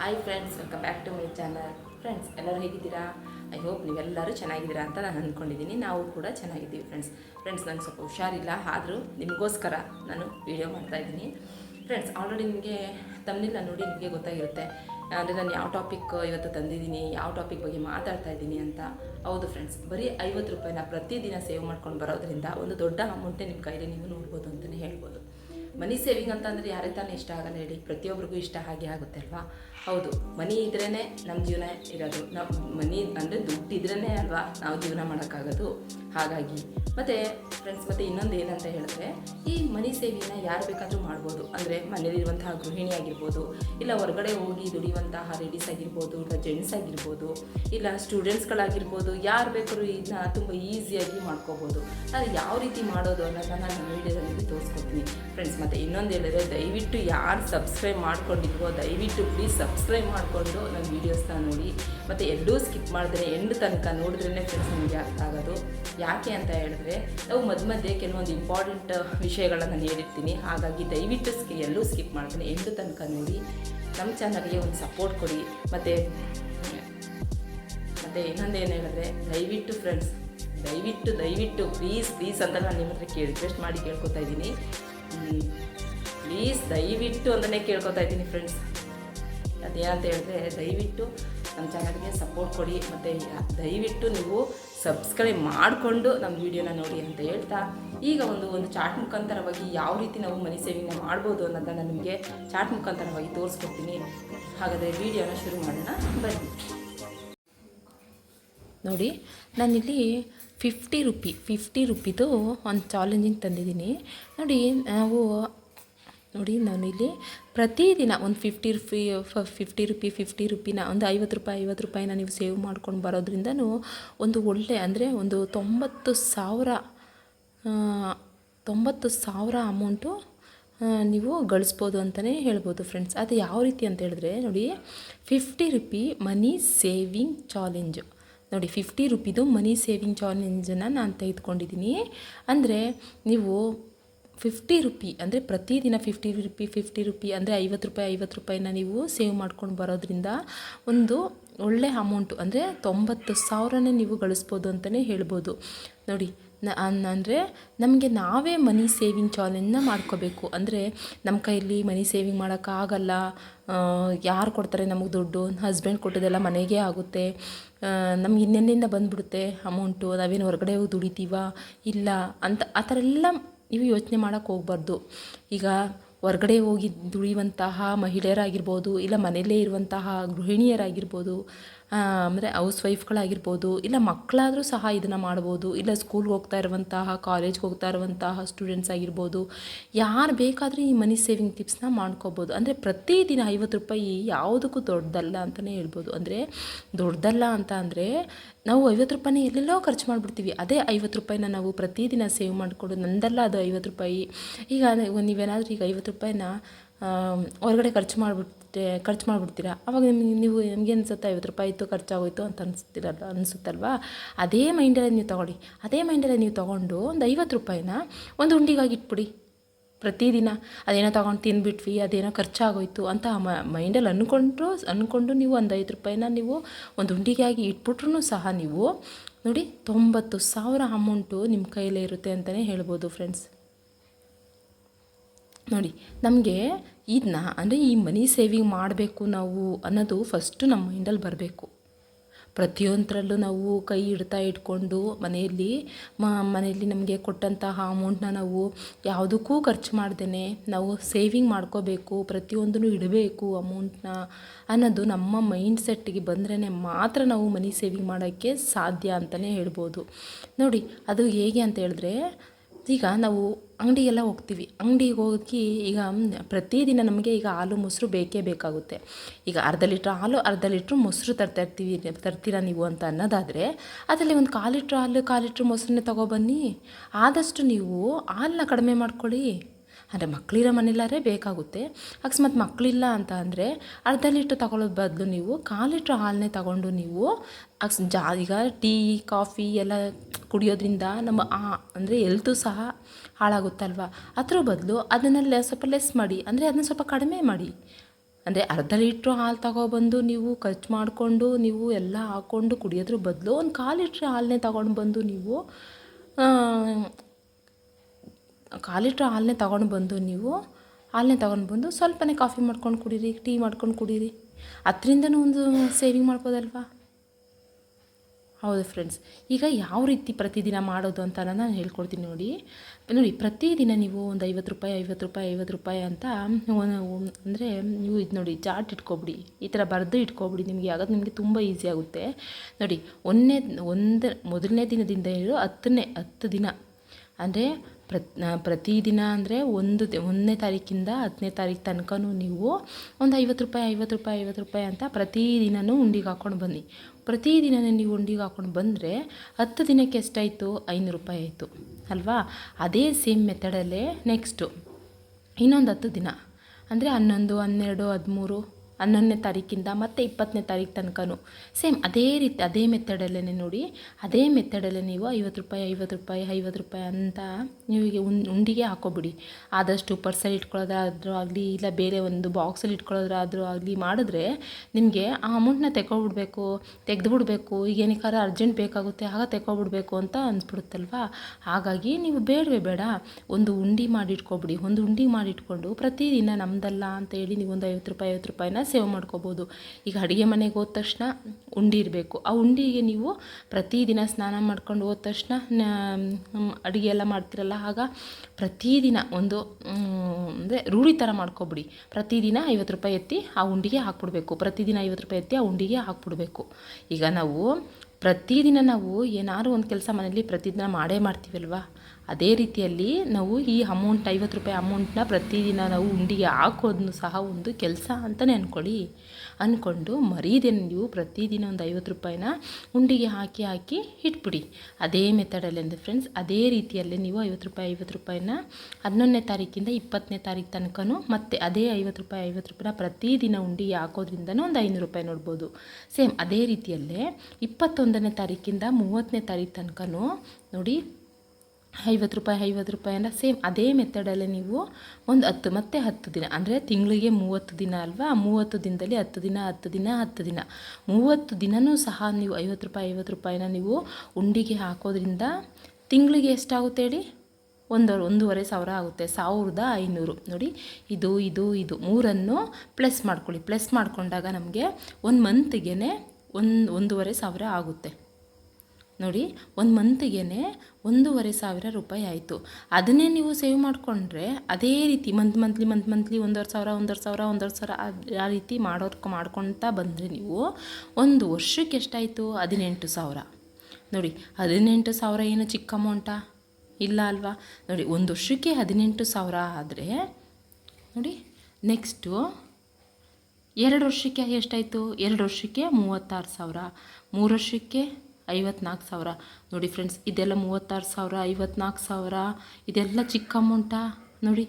Hi friends welcome back to my channel friends ಎಲ್ಲರೂ ಹೇಗಿದ್ದೀರಾ? I hope ನೀವೆಲ್ಲರೂ ಚೆನ್ನಾಗಿದ್ದೀರಾ ಅಂತ ನಾನು ಅಂದ್ಕೊಂಡಿದ್ದೀನಿ. ನಾವು ಕೂಡ ಚೆನ್ನಾಗಿದ್ದೀವಿ ಫ್ರೆಂಡ್ಸ್ ಫ್ರೆಂಡ್ಸ್ ನನಗೆ ಸ್ವಲ್ಪ ಹುಷಾರಿಲ್ಲ. ಆದರೂ ನಿಮಗೋಸ್ಕರ ನಾನು ವೀಡಿಯೋ ಮಾಡ್ತಾಯಿದ್ದೀನಿ ಫ್ರೆಂಡ್ಸ್ ಆಲ್ರೆಡಿ ನಿಮಗೆ ತಂದಿಲ್ಲ ನೋಡಿ ನಿಮಗೆ ಗೊತ್ತಾಗಿರುತ್ತೆ. ಅಂದರೆ ನಾನು ಯಾವ ಟಾಪಿಕ್ ಇವತ್ತು ತಂದಿದ್ದೀನಿ, ಯಾವ ಟಾಪಿಕ್ ಬಗ್ಗೆ ಮಾತಾಡ್ತಾ ಇದ್ದೀನಿ ಅಂತ. ಹೌದು ಫ್ರೆಂಡ್ಸ್ ಬರೀ ಐವತ್ತು ರೂಪಾಯಿನ ಪ್ರತಿದಿನ ಸೇವ್ ಮಾಡ್ಕೊಂಡು ಬರೋದ್ರಿಂದ ಒಂದು ದೊಡ್ಡ ಅಮೌಂಟೇ ನಿಮ್ಮ ಕೈಲಿ ನೀವು ನೋಡ್ಬೋದು ಅಂತಲೇ ಹೇಳ್ಬೋದು. ಮನಿ ಸೇವಿಂಗ್ ಅಂತಂದರೆ ಯಾರೇ ತಾನೇ ಇಷ್ಟ ಆಗಲ್ಲ ಹೇಳಿ ಪ್ರತಿಯೊಬ್ಬರಿಗೂ ಇಷ್ಟ ಹಾಗೆ ಆಗುತ್ತೆ ಅಲ್ವಾ? ಹೌದು, ಮನಿ ಇದ್ರೇ ನಮ್ಮ ಜೀವನ ಇರೋದು. ನಾವು ಮನಿ ಅಂದರೆ ದುಡ್ಡು ಇದ್ರೇ ಅಲ್ವಾ ನಾವು ಜೀವನ ಮಾಡೋಕ್ಕಾಗೋದು? ಹಾಗಾಗಿ, ಮತ್ತು ಫ್ರೆಂಡ್ಸ್ ಮತ್ತು ಇನ್ನೊಂದು ಏನಂತ ಹೇಳಿದ್ರೆ, ಈ ಮನಿ ಸೇವೆಯನ್ನು ಯಾರು ಬೇಕಾದರೂ ಮಾಡ್ಬೋದು. ಅಂದರೆ ಮನೇಲಿರುವಂತಹ ಗೃಹಿಣಿ ಆಗಿರ್ಬೋದು, ಇಲ್ಲ ಹೊರಗಡೆ ಹೋಗಿ ದುಡಿಯುವಂತಹ ಲೇಡೀಸ್ ಆಗಿರ್ಬೋದು, ಇಲ್ಲ ಜೆಂಟ್ಸ್ ಆಗಿರ್ಬೋದು, ಇಲ್ಲ ಸ್ಟೂಡೆಂಟ್ಸ್ಗಳಾಗಿರ್ಬೋದು, ಯಾರು ಬೇಕಾದ್ರೂ ಇದನ್ನ ತುಂಬ ಈಸಿಯಾಗಿ ಮಾಡ್ಕೋಬೋದು. ಅದು ಯಾವ ರೀತಿ ಮಾಡೋದು ಅನ್ನೋದನ್ನ ನಾನು ವೀಡಿಯೋದಲ್ಲಿ ತೋರಿಸ್ಕೊತೀನಿ ಫ್ರೆಂಡ್ಸ್ ಮತ್ತು ಇನ್ನೊಂದು ಹೇಳಿದ್ರೆ, ದಯವಿಟ್ಟು ಯಾರು ಸಬ್ಸ್ಕ್ರೈಬ್ ಮಾಡ್ಕೊಂಡಿದ್ವೋ, ದಯವಿಟ್ಟು ಪ್ಲೀಸ್ ಸಬ್ಸ್ಕ್ರೈಬ್ ಮಾಡಿಕೊಂಡು ನನ್ನ ವೀಡಿಯೋಸ್ನ ನೋಡಿ. ಮತ್ತು ಎಲ್ಲೂ ಸ್ಕಿಪ್ ಮಾಡಿದ್ರೆ ಎಂಡ್ ತನಕ ನೋಡಿದ್ರೇ ಫ್ರೆಂಡ್ಸ್ ನಿಮಗೆ ಅರ್ಥ ಆಗೋದು. ಯಾಕೆ ಅಂತ ಹೇಳಿದ್ರೆ, ನಾವು ಮಧ್ಯ ಮಧ್ಯೆ ಕೆಲವೊಂದು ಇಂಪಾರ್ಟೆಂಟ್ ವಿಷಯಗಳನ್ನು ನಾನು ಹೇಳಿರ್ತೀನಿ. ಹಾಗಾಗಿ ದಯವಿಟ್ಟು ಸ್ಕಿ ಎಲ್ಲೂ ಸ್ಕಿಪ್ ಮಾಡ್ತೀನಿ ಎಂಡ್ ತನಕ ನೋಡಿ. ನಮ್ಮ ಚಾನಲ್ಗೆ ಒಂದು ಸಪೋರ್ಟ್ ಕೊಡಿ. ಮತ್ತು ಮತ್ತು ಇನ್ನೊಂದು ಏನು ಹೇಳಿದ್ರೆ, ದಯವಿಟ್ಟು ಫ್ರೆಂಡ್ಸ್ ದಯವಿಟ್ಟು ದಯವಿಟ್ಟು ಪ್ಲೀಸ್ ಪ್ಲೀಸ್ ಅಂತ ನಾನು ನಿಮ್ಮ ಹತ್ರ ಕೇಳಿ ರಿಕ್ವೆಸ್ಟ್ ಮಾಡಿ ಕೇಳ್ಕೊತಾ ಇದ್ದೀನಿ. ಪ್ಲೀಸ್ ದಯವಿಟ್ಟು ಅಂತಲೇ ಕೇಳ್ಕೊತಾ ಇದ್ದೀನಿ ಫ್ರೆಂಡ್ಸ್ ಅದೇನಂತ ಹೇಳಿದ್ರೆ ದಯವಿಟ್ಟು ನಮ್ಮ ಚಾನಲ್ಗೆ ಸಪೋರ್ಟ್ ಕೊಡಿ ಮತ್ತು ದಯವಿಟ್ಟು ನೀವು ಸಬ್ಸ್ಕ್ರೈಬ್ ಮಾಡಿಕೊಂಡು ನಮ್ಮ ವೀಡಿಯೋನ ನೋಡಿ ಅಂತ ಹೇಳ್ತಾ ಈಗ ಒಂದು ಒಂದು ಚಾಟ್ ಮುಖಾಂತರವಾಗಿ ಯಾವ ರೀತಿ ನಾವು ಮನಿ ಸೇವಿಂಗ್ನ ಮಾಡ್ಬೋದು ಅನ್ನೋದನ್ನು ನಿಮಗೆ ಚಾಟ್ ಮುಖಾಂತರವಾಗಿ ತೋರಿಸ್ಕೊಡ್ತೀನಿ. ಹಾಗಾದರೆ ವೀಡಿಯೋನ ಶುರು ಮಾಡೋಣ. ಬನ್ನಿ. ನೋಡಿ, ನಾನಿಲ್ಲಿ ಫಿಫ್ಟಿ ರುಪಿ ಫಿಫ್ಟಿ ರುಪಿದು ಒಂದು ಚಾಲೆಂಜಿಂಗ್ ತಂದಿದ್ದೀನಿ. ನೋಡಿ, ನಾವು ನೋಡಿ, ನಾನು ಇಲ್ಲಿ ಪ್ರತಿದಿನ ಒಂದು fifty rupee fifty rupee fifty ರುಪಿನ ಒಂದು ಐವತ್ತು ರೂಪಾಯಿ, ಐವತ್ತು ರೂಪಾಯಿನ ನೀವು ಸೇವ್ ಮಾಡ್ಕೊಂಡು ಬರೋದ್ರಿಂದನೂ ಒಂದು ಒಳ್ಳೆ ಅಂದರೆ ಒಂದು ತೊಂಬತ್ತು ಸಾವಿರ ತೊಂಬತ್ತು ಸಾವಿರ ಅಮೌಂಟು ನೀವು ಗಳಿಸ್ಬೋದು ಅಂತಲೇ ಹೇಳ್ಬೋದು ಫ್ರೆಂಡ್ಸ್ ಅದು ಯಾವ ರೀತಿ ಅಂತ ಹೇಳಿದ್ರೆ, ನೋಡಿ fifty rupee money saving challenge ನೋಡಿ ಫಿಫ್ಟಿ ರುಪಿದು ಮನಿ ಸೇವಿಂಗ್ ಚಾಲೆಂಜನ್ನು ನಾನು ತೆಗೆದುಕೊಂಡಿದ್ದೀನಿ. ಅಂದರೆ, ನೀವು ಫಿಫ್ಟಿ ರುಪಿ ಅಂದರೆ ಪ್ರತಿದಿನ ಫಿಫ್ಟಿ ರುಪಿ ಫಿಫ್ಟಿ ರುಪಿ ಅಂದರೆ ಐವತ್ತು ರೂಪಾಯಿ, ಐವತ್ತು ರೂಪಾಯಿನ ನೀವು ಸೇವ್ ಮಾಡ್ಕೊಂಡು ಬರೋದ್ರಿಂದ ಒಂದು ಒಳ್ಳೆ ಅಮೌಂಟು ಅಂದರೆ ತೊಂಬತ್ತು ಸಾವಿರನೇ ನೀವು ಗಳಿಸ್ಬೋದು ಅಂತಲೇ ಹೇಳ್ಬೋದು. ನೋಡಿ, ನ ಅಂದರೆ ನಮಗೆ ನಾವೇ ಮನಿ ಸೇವಿಂಗ್ ಚಾಲೆಂಜ್ನ ಮಾಡ್ಕೋಬೇಕು. ಅಂದರೆ ನಮ್ಮ ಕೈಯಲ್ಲಿ ಮನಿ ಸೇವಿಂಗ್ ಮಾಡೋಕ್ಕಾಗಲ್ಲ ಯಾರು ಕೊಡ್ತಾರೆ ನಮಗೆ ದುಡ್ಡು? ಹಸ್ಬೆಂಡ್ ಕೊಟ್ಟದೆಲ್ಲ ಮನೆಗೆ ಆಗುತ್ತೆ. ನಮ್ಗೆ ಇನ್ನೆಲ್ಲಿಂದ ಬಂದುಬಿಡುತ್ತೆ ಅಮೌಂಟು ನಾವೇನು ಹೊರಗಡೆ ಹೋಗಿ ದುಡಿತೀವ? ಇಲ್ಲ ಅಂತ, ಆ ಥರ ಎಲ್ಲ ನೀವು ಯೋಚನೆ ಮಾಡೋಕ್ಕೆ ಹೋಗ್ಬಾರ್ದು. ಈಗ ಹೊರಗಡೆ ಹೋಗಿ ದುಡಿಯುವಂತಹ ಮಹಿಳೆಯರಾಗಿರ್ಬೋದು ಇಲ್ಲ ಮನೆಯಲ್ಲೇ ಇರುವಂತಹ ಗೃಹಿಣಿಯರಾಗಿರ್ಬೋದು ಅಂದರೆ ಹೌಸ್ ವೈಫ್ಗಳಾಗಿರ್ಬೋದು ಇಲ್ಲ ಮಕ್ಕಳಾದರೂ ಸಹ ಇದನ್ನು ಮಾಡ್ಬೋದು, ಇಲ್ಲ ಸ್ಕೂಲ್ಗೆ ಹೋಗ್ತಾ ಇರುವಂತಹ ಕಾಲೇಜ್ಗೆ ಹೋಗ್ತಾ ಇರುವಂತಹ ಸ್ಟೂಡೆಂಟ್ಸ್ ಆಗಿರ್ಬೋದು, ಯಾರು ಬೇಕಾದರೂ ಈ ಮನಿ ಸೇವಿಂಗ್ ಟಿಪ್ಸ್ನ ಮಾಡ್ಕೋಬೋದು. ಅಂದರೆ ಪ್ರತಿದಿನ ಐವತ್ತು ರೂಪಾಯಿ ಯಾವುದಕ್ಕೂ ದೊಡ್ಡದಲ್ಲ ಅಂತಲೇ ಹೇಳ್ಬೋದು. ಅಂದರೆ ದೊಡ್ಡದಲ್ಲ ಅಂತ ಅಂದರೆ ನಾವು ಐವತ್ತು ರೂಪಾಯಿನ ಎಲ್ಲೆಲ್ಲೋ ಖರ್ಚು ಮಾಡಿಬಿಡ್ತೀವಿ. ಅದೇ ಐವತ್ತು ರೂಪಾಯಿನ ನಾವು ಪ್ರತಿದಿನ ಸೇವ್ ಮಾಡಿಕೊಂಡು ನಂದಲ್ಲ ಅದು ಐವತ್ತು ರೂಪಾಯಿ. ಈಗ ನೀವು- ನೀವೇನಾದರೂ ಈಗ ಐವತ್ತು ರೂಪಾಯಿನ ಹೊರಗಡೆ ಖರ್ಚು ಮಾಡಿಬಿಟ್ಟೆ ಖರ್ಚು ಮಾಡಿಬಿಡ್ತೀರಾ? ಅವಾಗ ನಿಮಗೆ ನೀವು, ನಿಮಗೆ ಅನ್ಸುತ್ತೆ ಐವತ್ತು ರೂಪಾಯಿ ಇತ್ತು, ಖರ್ಚಾಗೋಯ್ತು ಅಂತ ಅನಿಸ್ತಿರಲ್ಲ, ಅನಿಸುತ್ತಲ್ವಾ? ಅದೇ ಮೈಂಡಲ್ಲೇ ನೀವು ತೊಗೊಳ್ಳಿ. ಅದೇ ಮೈಂಡಲ್ಲೇ ನೀವು ತೊಗೊಂಡು ಒಂದು ಐವತ್ತು ರೂಪಾಯಿನ ಒಂದು ಉಂಡಿಗಾಗಿ ಇಟ್ಬಿಡಿ. ಪ್ರತಿದಿನ ಅದೇನೋ ತೊಗೊಂಡು ತಿಂದುಬಿಟ್ವಿ ಅದೇನೋ ಖರ್ಚಾಗೋಯ್ತು ಅಂತ ಮೈಂಡಲ್ಲಿ ಅಂದ್ಕೊಂಡ್ರು ಅಂದ್ಕೊಂಡು ನೀವು ಒಂದು ಐದು ರೂಪಾಯಿನ ನೀವು ಒಂದು ಉಂಡಿಗಾಗಿ ಇಟ್ಬಿಟ್ರು ಸಹ ನೀವು ನೋಡಿ ತೊಂಬತ್ತು ಸಾವಿರ ಅಮೌಂಟು ನಿಮ್ಮ ಕೈಲೇ ಇರುತ್ತೆ ಅಂತಲೇ ಹೇಳ್ಬೋದು ಫ್ರೆಂಡ್ಸ್ ನೋಡಿ, ನಮಗೆ ಇದನ್ನ ಅಂದರೆ ಈ ಮನಿ ಸೇವಿಂಗ್ ಮಾಡಬೇಕು ನಾವು ಅನ್ನೋದು ಫಸ್ಟು ನಮ್ಮ ಮೈಂಡಲ್ಲಿ ಬರಬೇಕು. ಪ್ರತಿಯೊಂದರಲ್ಲೂ ನಾವು ಕೈ ಇಡ್ತಾ ಇಟ್ಕೊಂಡು ಮನೆಯಲ್ಲಿ ಮನೆಯಲ್ಲಿ ನಮಗೆ ಕೊಟ್ಟಂತಹ ಅಮೌಂಟ್ನ ನಾವು ಯಾವುದಕ್ಕೂ ಖರ್ಚು ಮಾಡ್ದೇ ನಾವು ಸೇವಿಂಗ್ ಮಾಡ್ಕೋಬೇಕು, ಪ್ರತಿಯೊಂದನ್ನು ಇಡಬೇಕು ಅಮೌಂಟ್ನ ಅನ್ನೋದು ನಮ್ಮ ಮೈಂಡ್ ಸೆಟ್ಟಿಗೆ ಬಂದ್ರೇ ಮಾತ್ರ ನಾವು ಮನಿ ಸೇವಿಂಗ್ ಮಾಡೋಕ್ಕೆ ಸಾಧ್ಯ ಅಂತಲೇ ಹೇಳ್ಬೋದು. ನೋಡಿ, ಅದು ಹೇಗೆ ಅಂತ ಹೇಳಿದ್ರೆ ಈಗ ನಾವು ಅಂಗಡಿಗೆಲ್ಲ ಹೋಗ್ತೀವಿ. ಅಂಗಡಿಗೆ ಹೋಗಿ ಈಗ ಪ್ರತಿದಿನ ನಮಗೆ ಈಗ ಹಾಲು, ಮೊಸರು ಬೇಕೇ ಬೇಕಾಗುತ್ತೆ. ಈಗ ಅರ್ಧ ಲೀಟ್ರ್ ಹಾಲು, ಅರ್ಧ ಲೀಟ್ರ್ ಮೊಸರು ತರ್ತಾ ಇರ್ತೀವಿ, ತರ್ತೀರಾ ನೀವು ಅಂತ ಅನ್ನೋದಾದರೆ ಅದರಲ್ಲಿ ಒಂದು ಕಾಲು ಲೀಟ್ರ್ ಹಾಲು ಕಾಲು ಲೀಟ್ರ್ ಮೊಸರನ್ನೇ ತೊಗೊಬನ್ನಿ. ಆದಷ್ಟು ನೀವು ಹಾಲನ್ನ ಕಡಿಮೆ ಮಾಡ್ಕೊಳ್ಳಿ. ಅಂದರೆ ಮಕ್ಕಳಿರೋ ಮನೆಯಲ್ಲಾದ್ರೆ ಬೇಕಾಗುತ್ತೆ. ಅಕಸ್ಮಾತ್ ಮಕ್ಕಳಿಲ್ಲ ಅಂತ ಅಂದರೆ ಅರ್ಧ ಲೀಟ್ರ್ ತಗೊಳ್ಳೋದು ಬದಲು ನೀವು ಕಾಲು ಲೀಟ್ರ್ ಹಾಲನ್ನೇ ತಗೊಂಡು ನೀವು ಅಕ್ಸ್ ಜಾ ಈಗ ಟೀ, ಕಾಫಿ ಎಲ್ಲ ಕುಡಿಯೋದ್ರಿಂದ ನಮ್ಮ ಆ ಅಂದರೆ ಎಲ್ತು ಸಹ ಹಾಳಾಗುತ್ತಲ್ವ? ಅದ್ರ ಬದಲು ಅದನ್ನೆಲ್ಲ ಸ್ವಲ್ಪ ಲೆಸ್ ಮಾಡಿ, ಅಂದರೆ ಅದನ್ನ ಸ್ವಲ್ಪ ಕಡಿಮೆ ಮಾಡಿ. ಅಂದರೆ ಅರ್ಧ ಲೀಟ್ರ್ ಹಾಲು ತಗೊಬಂದು ನೀವು ಖರ್ಚು ಮಾಡಿಕೊಂಡು ನೀವು ಎಲ್ಲ ಹಾಕ್ಕೊಂಡು ಕುಡಿಯೋದ್ರ ಬದಲು ಒಂದು ಕಾಲು ಲೀಟ್ರ್ ಹಾಲನ್ನೇ ತಗೊಂಡು ಬಂದು ನೀವು ಕಾಲು ಲೀಟ್ರ್ ಹಾಲನ್ನೇ ತಗೊಂಡು ಬಂದು ನೀವು ಹಾಲನ್ನೇ ತಗೊಂಡು ಬಂದು ಸ್ವಲ್ಪನೇ ಕಾಫಿ ಮಾಡ್ಕೊಂಡು ಕುಡೀರಿ, ಟೀ ಮಾಡ್ಕೊಂಡು ಕುಡೀರಿ. ಅದರಿಂದನೂ ಒಂದು ಸೇವಿಂಗ್ ಮಾಡ್ಬೋದಲ್ವಾ? ಹೌದು ಫ್ರೆಂಡ್ಸ್ ಈಗ ಯಾವ ರೀತಿ ಪ್ರತಿದಿನ ಮಾಡೋದು ಅಂತ ನಾನು ಹೇಳ್ಕೊಡ್ತೀನಿ ನೋಡಿ. ನೋಡಿ, ಪ್ರತಿದಿನ ನೀವು ಒಂದು ಐವತ್ತು ರೂಪಾಯಿ ಐವತ್ತು ರೂಪಾಯಿ ಐವತ್ತು ರೂಪಾಯಿ ಅಂತ ಅಂದರೆ ನೀವು ಇದು ನೋಡಿ ಚಾರ್ಟ್ ಇಟ್ಕೊಬಿಡಿ. ಈ ಥರ ಬರೆದು ಇಟ್ಕೊಬಿಡಿ. ನಿಮಗೆ ಆಗೋದು ನಿಮಗೆ ತುಂಬ ಈಸಿ ಆಗುತ್ತೆ. ನೋಡಿ, ಒಂದನೇ, ಒಂದು, ಮೊದಲನೇ ದಿನದಿಂದ ಹಿಡಿದು ಹತ್ತನೇ, ಹತ್ತು ದಿನ. ಅಂದರೆ ಪ್ರತ್ ಪ್ರತಿದಿನ ಅಂದರೆ ಒಂದು ಒಂದನೇ ತಾರೀಕಿಂದ ಹತ್ತನೇ ತಾರೀಕು ತನಕನೂ ನೀವು ಒಂದು ಐವತ್ತು ರೂಪಾಯಿ ಐವತ್ತು ರೂಪಾಯಿ ಐವತ್ತು ರೂಪಾಯಿ ಅಂತ ಪ್ರತಿದಿನವೂ ಉಂಡಿಗೆ ಹಾಕ್ಕೊಂಡು ಬನ್ನಿ. ಪ್ರತಿದಿನ ನೀವು ಉಂಡಿಗೆ ಹಾಕ್ಕೊಂಡು ಬಂದರೆ ಹತ್ತು ದಿನಕ್ಕೆ ಎಷ್ಟಾಯಿತು? ಐನೂರು ರೂಪಾಯಿ ಆಯಿತು. ಅಲ್ವಾ? ಅದೇ ಸೇಮ್ ಮೆಥಡಲ್ಲೇ ನೆಕ್ಸ್ಟು ಇನ್ನೊಂದು ಹತ್ತು ದಿನ. ಅಂದರೆ ಹನ್ನೊಂದು, ಹನ್ನೆರಡು, ಹದಿಮೂರು ಹನ್ನೊಂದನೇ ತಾರೀಕಿಂದ ಮತ್ತು ಇಪ್ಪತ್ತನೇ ತಾರೀಕು ತನಕನೂ. ಸೇಮ್ ಅದೇ ರೀತಿ, ಅದೇ ಮೆಥಡಲ್ಲೇ ನೋಡಿ, ಅದೇ ಮೆಥಡಲ್ಲೇ ನೀವು ಐವತ್ತು ರೂಪಾಯಿ ಐವತ್ತು ರೂಪಾಯಿ ಐವತ್ತು ರೂಪಾಯಿ ಅಂತ ನೀವಿಗೆ ಉಂಡಿಗೆ ಹಾಕೋಬಿಡಿ. ಆದಷ್ಟು ಪರ್ಸಲ್ಲಿ ಇಟ್ಕೊಳ್ಳೋದಾದ್ರೂ ಆಗಲಿ, ಇಲ್ಲ ಬೇರೆ ಒಂದು ಬಾಕ್ಸಲ್ಲಿ ಇಟ್ಕೊಳ್ಳೋದಾದ್ರೂ ಆಗಲಿ ಮಾಡಿದ್ರೆ ನಿಮಗೆ ಆ ಅಮೌಂಟ್ನ ತೆಗೊಬಿಡ್ಬೇಕು ತೆಗೆದುಬಿಡ್ಬೇಕು, ಈಗ ಏನಕ್ಕಾರ ಅರ್ಜೆಂಟ್ ಬೇಕಾಗುತ್ತೆ, ಆಗ ತೆಗೊಬಿಡ್ಬೇಕು ಅಂತ ಅನ್ಸ್ಬಿಡುತ್ತಲ್ವಾ? ಹಾಗಾಗಿ ನೀವು ಬೇಡವೇ ಬೇಡ, ಒಂದು ಉಂಡಿ ಮಾಡಿಟ್ಕೊಬಿಡಿ. ಒಂದು ಉಂಡಿ ಮಾಡಿಟ್ಕೊಂಡು ಪ್ರತಿದಿನ ನಮ್ಮದಲ್ಲ ಅಂತ ಹೇಳಿ ನೀವು ಒಂದು ಐವತ್ತು ರೂಪಾಯಿ, ಐವತ್ತು ರೂಪಾಯಿನ ಸೇವ್ ಮಾಡ್ಕೋಬೋದು. ಈಗ ಅಡುಗೆ ಮನೆಗೆ ಹೋದ ತಕ್ಷಣ ಉಂಡಿ ಇರಬೇಕು. ಆ ಉಂಡಿಗೆ ನೀವು ಪ್ರತಿದಿನ ಸ್ನಾನ ಮಾಡ್ಕೊಂಡು ಹೋದ ತಕ್ಷಣ ಅಡುಗೆ ಎಲ್ಲ ಮಾಡ್ತಿರಲ್ಲ, ಆಗ ಪ್ರತಿದಿನ ಒಂದು ಅಂದರೆ ರೂಢಿ ಥರ ಮಾಡ್ಕೊಬಿಡಿ. ಪ್ರತಿದಿನ ಐವತ್ತು ರೂಪಾಯಿ ಎತ್ತಿ ಆ ಉಂಡಿಗೆ ಹಾಕ್ಬಿಡ್ಬೇಕು. ಪ್ರತಿದಿನ ಐವತ್ತು ರೂಪಾಯಿ ಎತ್ತಿ ಆ ಉಂಡಿಗೆ ಹಾಕ್ಬಿಡ್ಬೇಕು. ಈಗ ನಾವು ಪ್ರತಿದಿನ ನಾವು ಏನಾದ್ರು ಒಂದು ಕೆಲಸ ಮನೇಲಿ ಪ್ರತಿದಿನ ಮಾಡೇ ಮಾಡ್ತೀವಲ್ವಾ? ಅದೇ ರೀತಿಯಲ್ಲಿ ನಾವು ಈ ಅಮೌಂಟ್ ಐವತ್ತು ರೂಪಾಯಿ ಅಮೌಂಟ್ನ ಪ್ರತಿದಿನ ನಾವು ಉಂಡಿಗೆ ಹಾಕೋದನ್ನು ಸಹ ಒಂದು ಕೆಲಸ ಅಂತಲೇ ಅಂದ್ಕೊಳ್ಳಿ ಅಂದ್ಕೊಂಡು ಮರೀದೆ ನೀವು ಪ್ರತಿದಿನ ಒಂದು ಐವತ್ತು ರೂಪಾಯಿನ ಉಂಡಿಗೆ ಹಾಕಿ ಹಾಕಿ ಇಟ್ಬಿಡಿ. ಅದೇ ಮೆಥಡಲ್ಲಿ ಅಂದರೆ ಫ್ರೆಂಡ್ಸ್ ಅದೇ ರೀತಿಯಲ್ಲಿ ನೀವು ಐವತ್ತು ರೂಪಾಯಿ, ಐವತ್ತು ರೂಪಾಯಿನ ಹನ್ನೊಂದನೇ ತಾರೀಕಿಂದ ಇಪ್ಪತ್ತನೇ ತಾರೀಕು ತನಕನೂ ಮತ್ತೆ ಅದೇ ಐವತ್ತು ರೂಪಾಯಿ, ಐವತ್ತು ರೂಪಾಯಿನ ಪ್ರತಿದಿನ ಉಂಡಿಗೆ ಹಾಕೋದ್ರಿಂದನೂ ಒಂದು ಐನೂರು ರೂಪಾಯಿ ನೋಡ್ಬೋದು. ಸೇಮ್ ಅದೇ ರೀತಿಯಲ್ಲೇ ಇಪ್ಪತ್ತೊಂದನೇ ತಾರೀಕಿಂದ ಮೂವತ್ತನೇ ತಾರೀಕು ತನಕನೂ ನೋಡಿ, ಐವತ್ತು ರೂಪಾಯಿ ಐವತ್ತು ರೂಪಾಯಿ ಅಂದರೆ ಸೇಮ್ ಅದೇ ಮೆಥಡಲ್ಲೇ ನೀವು ಒಂದು ಹತ್ತು ಮತ್ತೆ ಹತ್ತು ದಿನ, ಅಂದರೆ ತಿಂಗಳಿಗೆ ಮೂವತ್ತು ದಿನ ಅಲ್ವಾ? ಮೂವತ್ತು ದಿನದಲ್ಲಿ ಹತ್ತು ದಿನ ಹತ್ತು ದಿನ ಹತ್ತು ದಿನ. ಮೂವತ್ತು ದಿನವೂ ಸಹ ನೀವು ಐವತ್ತು ರೂಪಾಯಿ, ಐವತ್ತು ರೂಪಾಯಿನ ನೀವು ಉಂಡಿಗೆ ಹಾಕೋದ್ರಿಂದ ತಿಂಗಳಿಗೆ ಎಷ್ಟಾಗುತ್ತೆ ಹೇಳಿ? ಒಂದು, ಒಂದೂವರೆ ಸಾವಿರ ಆಗುತ್ತೆ, ಸಾವಿರದ ಐನೂರು. ನೋಡಿ, ಇದು ಇದು ಇದು ಮೂರನ್ನು ಪ್ಲಸ್ ಮಾಡ್ಕೊಳ್ಳಿ. ಪ್ಲಸ್ ಮಾಡಿಕೊಂಡಾಗ ನಮಗೆ ಒಂದು ಮಂತಿಗೆ ಒಂದು, ಒಂದೂವರೆ ಸಾವಿರ ಆಗುತ್ತೆ. ನೋಡಿ, ಒಂದು ಮಂತಿಗೆ ಒಂದೂವರೆ ಸಾವಿರ ರೂಪಾಯಿ ಆಯಿತು. ಅದನ್ನೇ ನೀವು ಸೇವ್ ಮಾಡಿಕೊಂಡ್ರೆ ಅದೇ ರೀತಿ ಮಂತ್, ಮಂತ್ಲಿ ಮಂತ್, ಮಂತ್ಲಿ ಒಂದೂವರೆ ಸಾವಿರ ಒಂದೂವರೆ ಸಾವಿರ ಒಂದೂವರೆ ಸಾವಿರ ಆ ರೀತಿ ಮಾಡೋದು ಮಾಡ್ಕೊತಾ ಬಂದರೆ ನೀವು ಒಂದು ವರ್ಷಕ್ಕೆ ಎಷ್ಟಾಯಿತು? ಹದಿನೆಂಟು ಸಾವಿರ. ನೋಡಿ, ಹದಿನೆಂಟು ಸಾವಿರ ಏನು ಚಿಕ್ಕ ಅಮೌಂಟಾ ಇಲ್ಲ ಅಲ್ವಾ? ನೋಡಿ, ಒಂದು ವರ್ಷಕ್ಕೆ ಹದಿನೆಂಟು ಸಾವಿರ ಆದರೆ, ನೋಡಿ ನೆಕ್ಸ್ಟು ಎರಡು ವರ್ಷಕ್ಕೆ ಎಷ್ಟಾಯಿತು? ಎರಡು ವರ್ಷಕ್ಕೆ ಮೂವತ್ತಾರು ಸಾವಿರ. ಮೂರು ವರ್ಷಕ್ಕೆ ಐವತ್ನಾಲ್ಕು ಸಾವಿರ. ನೋಡಿ ಫ್ರೆಂಡ್ಸ್ ಇದೆಲ್ಲ ಮೂವತ್ತಾರು ಸಾವಿರ, ಐವತ್ನಾಲ್ಕು ಸಾವಿರ, ಇದೆಲ್ಲ ಚಿಕ್ಕ ಅಮೌಂಟಾ ನೋಡಿ.